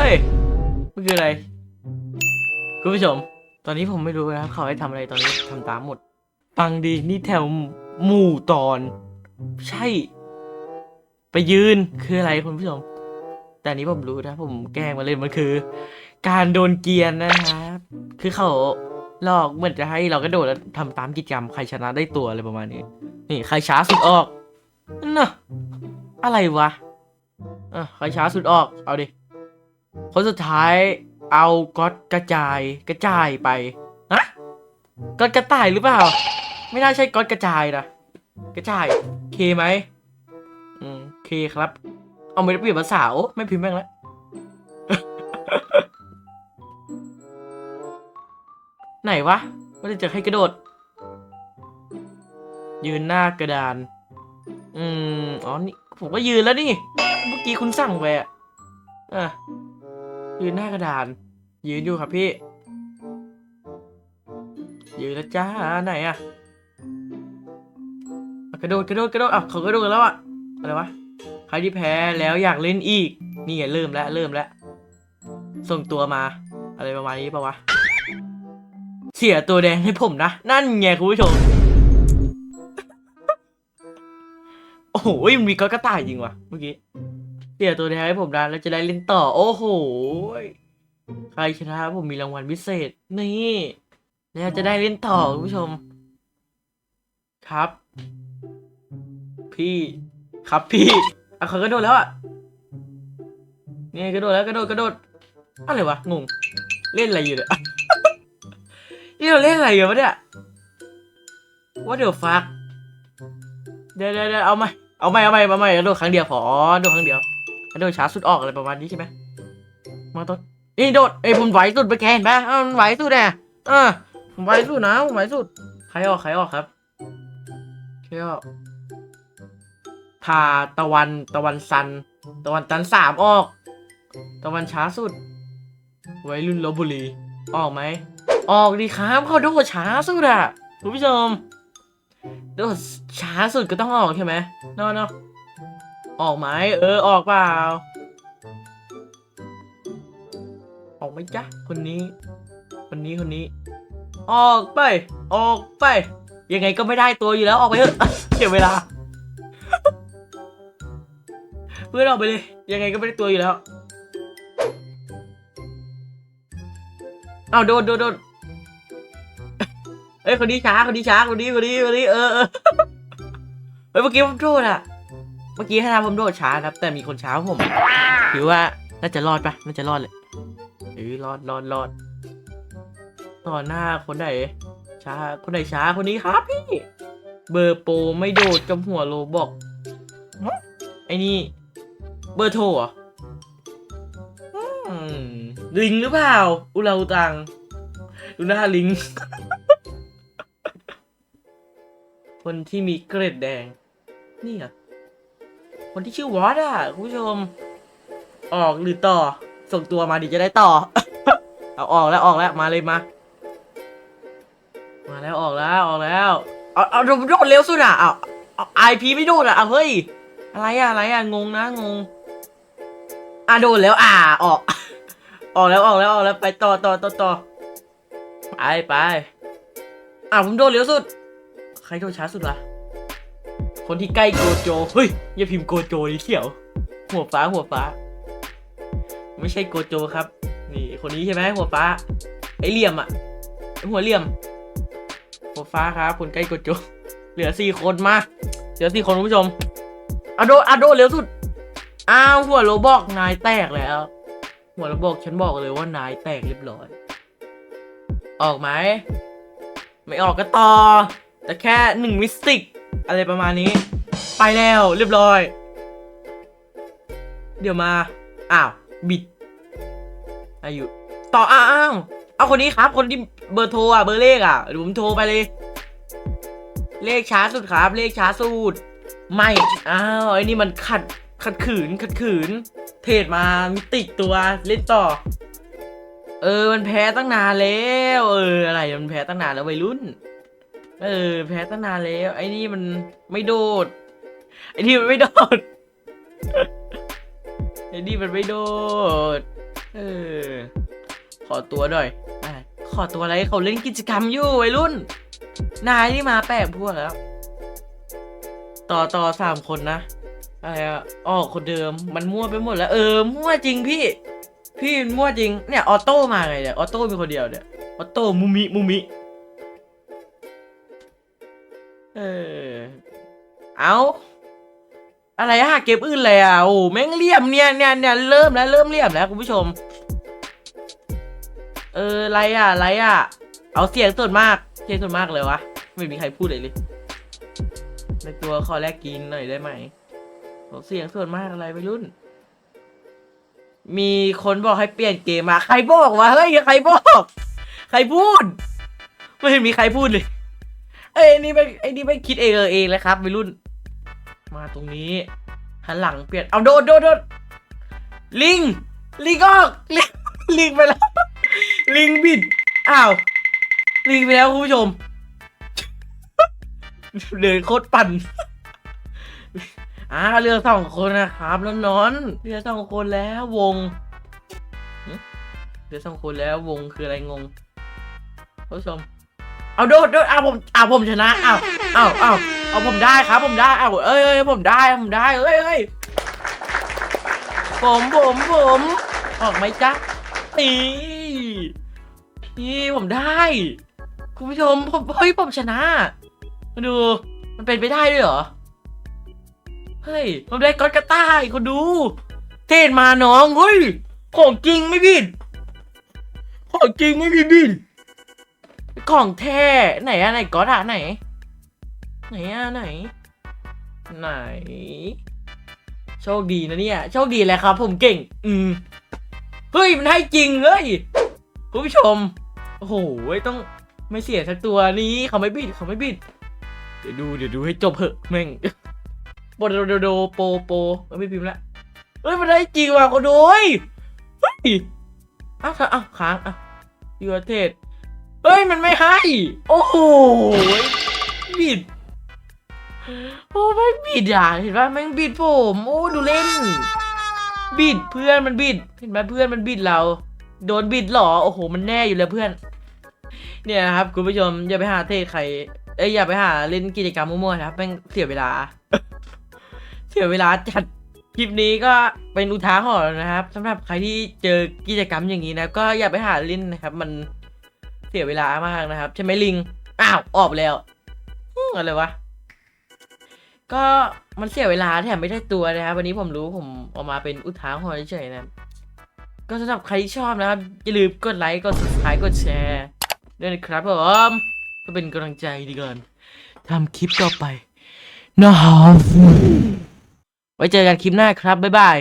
เฮ้ย มันคืออะไร คุณผู้ชม ตอนนี้ผมไม่รู้นะครับ เขาให้ทำอะไรตอนนี้ทำตามหมด ฟังดี นี่แถวหมู่ตอน ใช่ ไปยืน คืออะไรคุณผู้ชม แต่นี้ผมรู้นะ ผมแกล้งมาเลยมันคือ การโดนเกียนนะครับ คือเขาหลอกเหมือนจะให้เรากระโดดแล้วทำตามกิจกรรม ใครชนะได้ตัวอะไรประมาณนี้ นี่ใครช้าสุดออกน่ะอะไรวะอะใครช้าสุดออก เอาดิ คนสุดท้ายเอาก๊อตกระจายกระจายไปฮะก๊อตกระต่ายหรือเปล่า ไม่น่าใช่ก๊อตกระจายนะกระจายเคไหมอืมเคครับ เอาไม่ได้เปลี่ยนภาษาโอ้ไม่พิมพ์แม่งแล้วไหนวะไม่ได้จอใครกระโดด ยืนหน้ากระดาน อืม อ๋อ นี่ ผมก็ยืนแล้วนี่ เมื่อกี้คุณสั่งไปอะอะ ยืนหน้ากระดาน ยืนอยู่ครับพี่ ยืนแล้วจ้าไหนอะกระโดดกระโดดกระโดดอะเขากระโดดแล้วอะอะไรวะใครที่แพ้แล้วอยากเล่นอีก นี่ไงเริ่มแล้วเริ่มแล้วส่งตัวมา อะไรประมาณนี้ปะวะ เสียตัวแดงให้ผมนะ นั่นไงคุณผู้ชม โอ้โหมันมีก้อนกระต่ายจริงวะเมื่อกี้ เสียตัวแดงให้ผมนะแล้วจะได้เล่นต่อ โอ้โห ใครชนะผมมีรางวัลพิเศษ นี่ แล้วจะได้เล่นต่อคุณผู้ชม ครับ พี่ ครับพี่อะเขากระโดดแล้วอะนี่กระโดดแล้วกระโดดกระโดดอะไรวะงงเล่นอะไรอยู่เนี่ยนี่เราเล่นอะไรกันวะเนี่ยว่าเดี๋ยวฟักเดี๋ยวเดี๋ยวเอาไหมเอาไหมเอาไหมเอาไหมกระโดดครั้งเดียวพอโดดครั้งเดียว กระโดดช้าสุดออกอะไรประมาณนี้ใช่ไหมมาต้นนี่โดดเอ้ผมไหวสุดไปแกนปะอ้ามันไหวสุดแน่เออผมไหวสุดนะผมไหวสุดใครออกใครออกครับใครออกพาตะวันตะวันซัน ตะวันตันสามออก ตะวันช้าสุดวัยรุ่นลบบุรี ออกไหม ออกดีครับเขาโดดช้าสุดอะคุณผู้ชมโดดช้าสุดก็ต้องออกใช่ไหมนาะเนาะ ออกไหมเออออกเปล่า ออกไหมจ๊ะคนนี้ คนนี้คนนี้ ออกไป ออกไป ยังไงก็ไม่ได้ตัวอยู่แล้วออกไปเถอะเสียเวลา เพื่อนออกไปเลยยังไงก็ไม่ได้ตัวอยู่แล้วเอาโดนโดนโดนเอ้ยคนนี้ช้าคนนี้ช้าคนนี้คนนี้คนนี้เออเออเฮ้เมื่อกี้ผมโดดอะ เมื่อกี้ให้ทำผมโดดช้าครับ แต่มีคนช้าผมถือว่าน่าจะรอดปะน่าจะรอดเลยเออรอดรอดรอดต่อหน้าคนไหนช้าคนไหนช้าคนนี้ครับพี่ เบอร์โปรไม่โดดกับหัวโลบอกไอ้นี่ เบอร์โทรออืมลิงหรือเปล่า อุเราตังดูหน้าลิง คนที่มีเกร็ดแดง นี่เหรอ คนที่ชื่อวอตอะคุณผู้ชม ออกหรือต่อ ส่งตัวมาดิจะได้ต่อ เอาออกแล้วออกแล้วมาเลยมา มาแล้วออกแล้วออกแล้ว เอาเอาโดดโดดเร็วสุดอะเอาเอาไอพีไม่โดดอะเอาเฮ้ย อะไรอะอะไรอะงงนะงงอะโดดแล้วอะออก ออกแล้วออกแล้วออกแล้วไปต่อต่อต่อต่อไปไปอะผมโดนเร็วสุด ใครโดนช้าสุดวะ คนที่ใกล้โกโจ เฮ้ย อย่าพิมพ์โกโจดิเขียว หัวฟ้าหัวฟ้า ไม่ใช่โกโจครับ นี่คนนี้ใช่ไหมหัวฟ้า ไอเหลี่ยมอะหัวเหลี่ยม หัวฟ้าครับคนใกล้โกโจ เหลือสี่คนมา เหลือสี่คนคุณผู้ชมอะโดอะโดเร็วสุด อ้าวหัวโรบอกนายแตกแล้ว หัวโรบอกฉันบอกเลยว่านายแตกเรียบร้อย ออกไหม ไม่ออกก็ต่อ แต่แค่หนึ่งมิสติก อะไรประมาณนี้ ไปแล้วเรียบร้อย เดี๋ยวมา อ้าว บิด อายุ ต่ออ้าวเอาคนนี้ครับ คนที่เบอร์โทรอะ เบอร์เลขอะเดี๋ยวผมโทรไปเลย เลขช้าสุดครับ เลขช้าสุด ไม่ อ้าวไอ้นี่มันขัดขัดขืนขัดขืน เทรดมามิติกตัวเล่นต่อ เออมันแพ้ตั้งนานแล้ว เอออะไรมันแพ้ตั้งนานแล้ววัยรุ่น เออ แพ้ตั้งนานแล้ว ไอ้นี่มันไม่โดด ไอ้นี่มันไม่โดด ไอ้นี่มันไม่โดด เออ ขอตัวหน่อยขอตัวอะไรเขาเล่นกิจกรรมอยู่วัยรุ่น นายนี่มาแปลกพวกแล้ว ต่อต่อสามคนนะอะไรอะออกคนเดิมมันมั่วไปหมดแล้วเออมั่วจริงพี่ พี่มันมั่วจริงเนี่ยออโต้มาไงเนี่ยออโต้มีคนเดียวเนี่ยออโต้มูมิมูมิ เออ เอาอะไรอะเก็บอื่นเลยอะโอ้แม่งเลี่ยมเนี่ยเนี่ยเนี่ยเริ่มแล้วเริ่มเลี่ยมแล้วคุณผู้ชม เอออะไรอะอะไรอะ เอาเสียงส่วนมากเสียงส่วนมากเลยวะไม่มีใครพูดเลยเลยในตัวขอแลกกินหน่อยได้ไหมเอาเสียงส่วนมากอะไรไปรุ่น มีคนบอกให้เปลี่ยนเกมมาใครบอกวะเฮ้ยใครบอก ใครพูด ไม่เห็นมีใครพูดเลย อ้ยไอ้นี่ไปไอ้นี่ไปคิดเองเออเองเลยครับวัยรุ่น มาตรงนี้หันหลังเปลี่ยนเอาโดดโดดโดดลิง ลิงออกลิงลิงไปแล้ว ลิงบิดอ้าวลิงไปแล้วคุณผู้ชม เดินโคตรปั่นอ่าเรือสองคนนะครับแล้วนอนเรือสองคนแล้ววงเรือสองคนแล้ววงคืออะไรงงคุณผู้ชม เอาโดดโดดเอาผมเอาผมชนะเอาเอาเอาเอาผมได้ครับ ผมได้เอาเอ้ยเอ้ยผมได้ผมได้เอ้ยเอ้ยผมผมผมออกไหมจ๊ะนี่นี่ผมได้ คุณผู้ชมผมเฮ้ยผมชนะมาดู มันเป็นไปได้ด้วยเหรอเฮ้ยผมได้ก๊อตกระต่ายคนดู เทศมาน้องเฮ้ยของจริงไม่บิดของจริงไม่มีบิด ของแท้ไหนอะไหนก๊อตอะไหน ไหนอะไหน ไหน โชคดีนะเนี่ย โชคดีแหละครับ ผมเก่ง อืมเฮ้ยมันให้จริงเฮ้ยคุณผู้ชมโอ้โหต้องไม่เสียสักตัวนี้เขาไม่บิดเขาไม่บิด เดี๋ยวดูเดี๋ยวดูให้จบเหอะแม่งโปโดโดโดโปโปไม่พิมพ์ละเฮ้ยมันได้จริงว่ะคนดูเฮ้ยอ้าวอ้าวค้างอ้าวยูเทศเฮ้ยมันไม่ให้ โอ้โหบิด โอ้ไม่บิดอะเห็นป่ะแม่งบิดผม โอ้ดูเล่น บิดเพื่อนมันบิด เห็นไหมเพื่อนมันบิดเรา โดนบิดหรอ โอ้โห มันแน่อยู่แล้วเพื่อน เนี่ยครับคุณผู้ชมอย่าไปหาเทศใคร เอ้ยอย่าไปหาเล่นกิจกรรมมั่วๆนะครับแม่งเสียเวลา เสียเวลาจัดคลิปนี้ก็เป็นอุทาหรณ์นะครับสำหรับใครที่เจอกิจกรรมอย่างนี้นะ ก็อย่าไปหาเล่นนะครับมัน เสียเวลามากนะครับ ใช่ไหมลิง อ้าว ออกแล้วอะไรวะ ก็มันเสียเวลาแถมไม่ได้ตัวนะครับ วันนี้ผมรู้ผมออกมาเป็นอุทาหรณ์เฉยๆนะก็สำหรับใครที่ชอบนะครับ อย่าลืมกดไลค์กด subscribe กดแชร์ด้วยนะครับผมก็เป็นกำลังใจดีก่อนทำคลิปต่อไปนะครับไว้เจอกันคลิปหน้าครับ บ๊ายบาย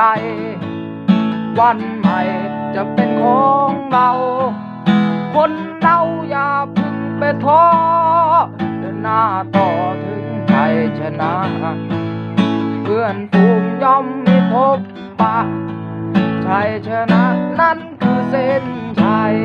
ไกล วันใหม่จะเป็นของเรา คนเราอย่าพึ่งไปท้อเดินหน้าต่อถึงไทยชนะ เพื่อนฝูงย่อมมีพบปะชัยชนะนั้นคือเส้นชัย